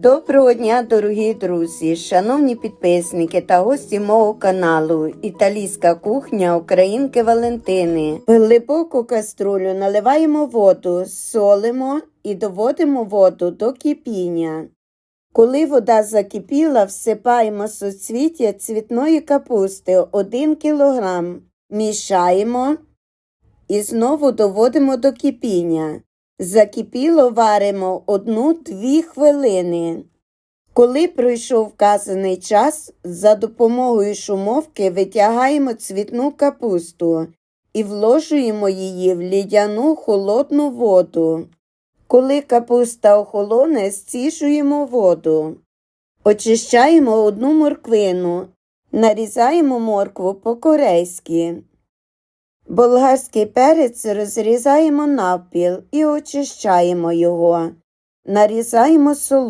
Доброго дня, дорогі друзі, шановні підписники та гості мого каналу Італійська кухня Українки Валентини. В глибоку каструлю наливаємо воду, солимо і доводимо воду до кипіння. Коли вода закипіла, всипаємо соцвіття цвітної капусти 1 кг, мішаємо і знову доводимо до кипіння. Закипіло варимо 1-2 хвилини. Коли пройшов вказаний час, за допомогою шумовки витягаємо цвітну капусту і вложуємо її в лідяну холодну воду. Коли капуста охолоне, стішуємо воду. Очищаємо одну морквину, нарізаємо моркву по-корейськи. Болгарський перець розрізаємо навпіл і очищаємо його. Нарізаємо солому.